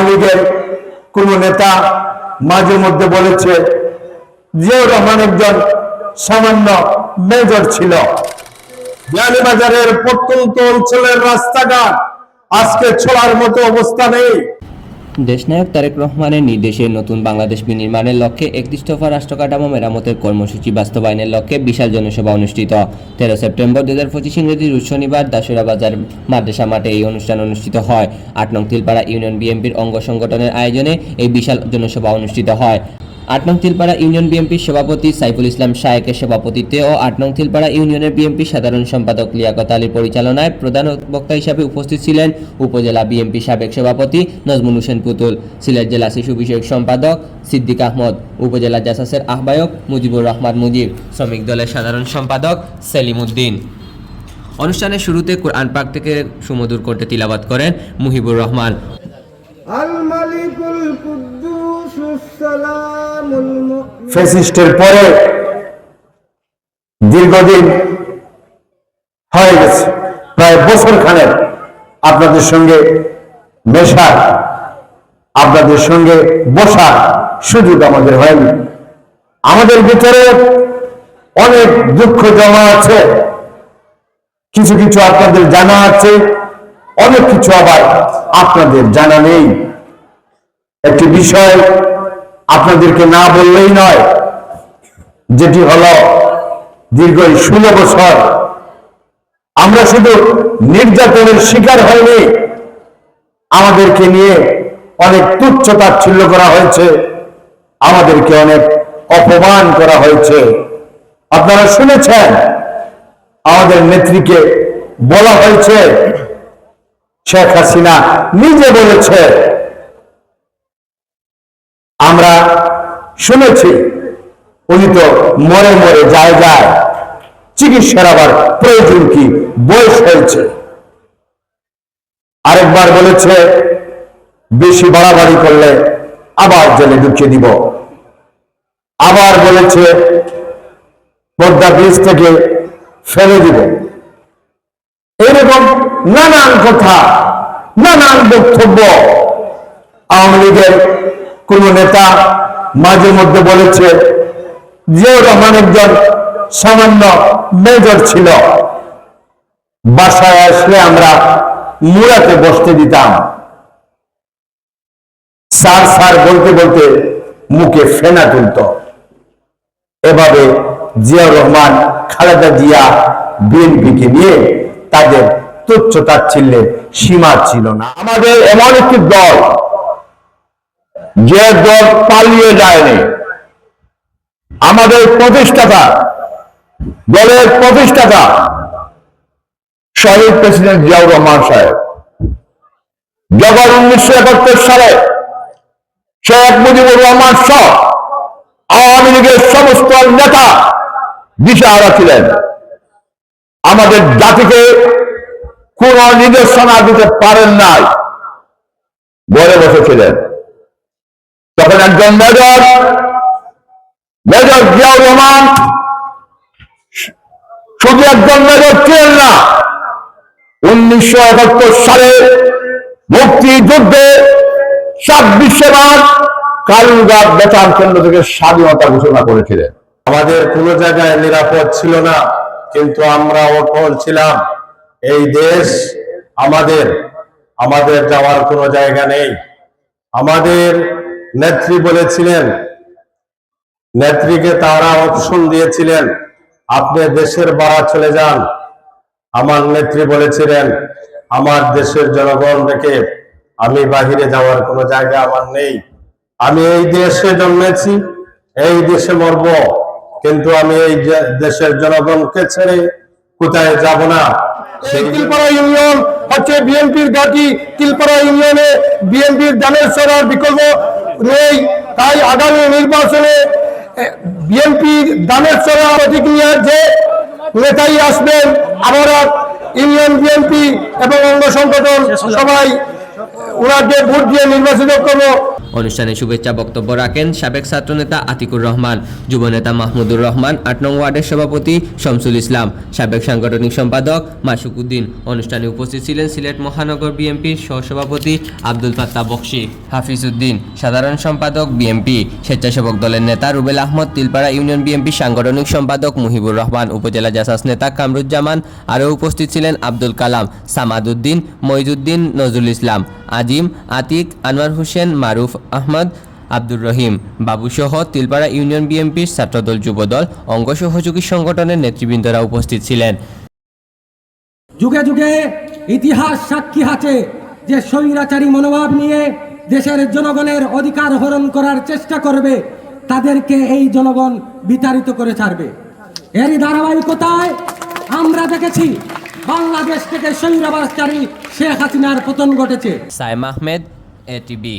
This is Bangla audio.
আওয়ামী লীগের কোন নেতা মাঝে মধ্যে বলেছে জিয়াউর রহমান একজন সামান্য মেজর ছিল। বাজারের প্রত্যন্ত অঞ্চলের রাস্তাঘাট আজকে ছোড়ার মতো অবস্থা নেই। দেশনায়ক তারেক রহমানের নির্দেশে নতুন বাংলাদেশ বিনির্মাণের লক্ষ্যে একত্রিশ দফা রাষ্ট্র কাঠামো মেরামতের কর্মসূচি বাস্তবায়নের লক্ষ্যে বিশাল জনসভা অনুষ্ঠিত। তেরো সেপ্টেম্বর দু হাজার পঁচিশ ইংরেজি রোজ শনিবার দাসুরা বাজার মাদ্রাসা মাঠে এই অনুষ্ঠান অনুষ্ঠিত হয়। আট নং তিলপাড়া ইউনিয়ন বিএনপির অঙ্গ সংগঠনের আয়োজনে এই বিশাল জনসভা অনুষ্ঠিত হয়। আট নং তিলপাড়া ইউনিয়ন বিএনপির সভাপতি সাইফুল ইসলাম শায়েকের সভাপতিত্বে ও আট নং তিলপাড়া ইউনিয়নের বিএনপি সাধারণ সম্পাদক লিয়াকত আলীর পরিচালনায় প্রধান বক্তা হিসাবে উপস্থিত ছিলেন উপজেলা বিএনপি সাবেক সভাপতি নজমুল হোসেন পুতুল, সিলেট জেলা শিশু বিষয়ক সম্পাদক সিদ্দিক আহমদ, উপজেলা জাসাসের আহ্বায়ক মুজিবুর রহমান মুজিব, শ্রমিক দলের সাধারণ সম্পাদক সেলিম উদ্দিন। অনুষ্ঠানের শুরুতে কোরআন পাক থেকে সুমধুর করতে তিলাবাত করেন মুহিবুর রহমান। আল মালিকুল ফেসিস্টের পরে দীর্ঘদিন হয়ে গেছে। প্রায় বছর খানেক আপনাদের সঙ্গে মেশার আপনাদের সঙ্গে বসার সুযোগ আমাদের হয়নি। আমাদের ভিতরে অনেক দুঃখ জমা আছে। কিছু কিছু আপনাদের জানা আছে, অনেক কিছু আবার আপনাদের জানা নেই। একটি বিষয় আপনাদেরকে না বললেই নয়, যেটি হলো দীর্ঘ ষোলো বছর আমরা শুধু নির্যাতনের শিকার হয়নি, আমাদেরকে নিয়ে অনেক তুচ্ছ তাচ্ছিল্য করা হয়েছে, আমাদেরকে অনেক অপমান করা হয়েছে। আপনারা শুনেছেন, আমাদের নেত্রীকে বলা হয়েছে, শেখ হাসিনা নিজে বলেছে, আমরা শুনেছি, উনি তো মরে মরে যায় যায় চিকিৎসার আবার প্রয়োজন কি, বয়স হয়েছে। আরেকবার বলেছে, বেশি বাড়াবাড়ি করলে আবার জেলে ঢুকিয়ে দিব। আবার বলেছে পদ্মা ব্রিজ থেকে ফেলে দিব। এরকম নানান কথা, নানান বক্তব্য আওয়ামী লীগের কোন নেতা মাঝে মধ্যে বলেছে জিয়াউর রহমান একজন সামান্য মেজর ছিল। বাসায় আসলে আমরা মুরাতে বসতে দিতাম। স্যার স্যার বলতে বলতে মুখে ফেনা তুলত। এভাবে জিয়াউর রহমান, খালেদা জিয়া, বিএনপিকে নিয়ে তাদের তুচ্ছ তাচ্ছিল্যের সীমা ছিল না। আমাদের এমন একটি দল যে দল পালিয়ে যায়নি। আমাদের প্রতিষ্ঠাতা, দলের প্রতিষ্ঠাতা শহীদ প্রেসিডেন্ট জিয়াউর রহমান সাহেব। যখন উনিশশো একাত্তর সালে শেখ মুজিবুর রহমান সহ আওয়ামী লীগের সমস্ত নেতা দিশাহারা ছিলেন। আমাদের জাতিকে কোন নির্দেশনা দিতে পারেন নাই ঘরে বসেছিলেন। তখন একজন মেজর মেজর জিয়াউর রহমান, শুধু একজন মেজর ছিলেন না, উনিশশো একাত্তর সালে মুক্তিযুদ্ধে ছাব্বিশে মার্চ কালুগাঁ বেতার কেন্দ্র থেকে স্বাধীনতা ঘোষণা করেছিলেন। আমাদের কোনো জায়গায় নিরাপদ ছিল না, কিন্তু আমরা অটল ছিলাম। এই দেশ আমাদের আমাদের যাওয়ার কোনো জায়গা নেই। আমাদের নেত্রী বলেছিলেন, নেত্রীকে তারা অপশন দিয়েছিলেন, আপনি দেশের বাড়া চলে যান। আমার নেত্রী বলেছিলেন, আমার দেশের জনগণ রেখে আমি বাহিরে যাওয়ার কোনো জায়গা আমার নেই। আমি এই দেশে জন্মেছি, এই দেশে মরব, কিন্তু আমি এই দেশের জনগণকে ছেড়ে কোথায় যাব না? তিলপাড়া ইউনিয়ন হচ্ছে বিএনপির ঘাঁটি। তিলপাড়া ইউনিয়নে বিএনপির দানের সরার বিকল্প নেই। তাই আগামী নির্বাচনে বিএনপি দানের চলা প্রতিক্রিয়া যে নেতাই আসবেন আমরা ইউনিয়ন বিএনপি এবং অঙ্গ সংগঠন সবাই ওনাকে ভোট দিয়ে নির্বাচিত করব। অনুষ্ঠানে শুভেচ্ছা বক্তব্য রাখেন সাবেক ছাত্রনেতা আতিকুর রহমান যুবনেতা মাহমুদুর রহমান, আট নং ওয়ার্ডের সভাপতি শমসুল ইসলাম, সাবেক সাংগঠনিক সম্পাদক মাসুক উদ্দিন। অনুষ্ঠানে উপস্থিত ছিলেন সিলেট মহানগর বিএনপির সহসভাপতি আব্দুল ফাত্তা বক্সি, হাফিজ উদ্দিন, সাধারণ সম্পাদক বিএনপি, স্বেচ্ছাসেবক দলের নেতা রুবেল আহমদ, তিলপাড়া ইউনিয়ন বিএনপি সাংগঠনিক সম্পাদক মুহিবুর রহমান, উপজেলা জাসাস নেতা কামরুজ্জামান, আরও উপস্থিত ছিলেন আব্দুল কালাম সামাদউদ্দিন মইজুদ্দিন নজরুল ইসলাম, আজিম, আতিক, আনোয়ার হোসেন, মারুফ আহমদ আব্দুর রহিম। বাবুসহ তিলপাড়া ইউনিয়ন বিএনপির ছাত্রদল যুবদল অঙ্গ সহযোগী সংগঠনের নেতৃবৃন্দরা উপস্থিত ছিলেন। যুগে যুগে ইতিহাস সাক্ষী আছে যে স্বৈরাচারী মনোভাব নিয়ে দেশের জনগণের অধিকার হরণ করার চেষ্টা করবে তাদেরকে এই জনগণ বিতাড়িত করে ছাড়বে। এরই ধারাবাহিকতায় আমরা দেখেছি বাংলাদেশ থেকে স্বৈরাচারী শেখ হাসিনার পতন ঘটেছে। সাইম আহমেদ এটিবি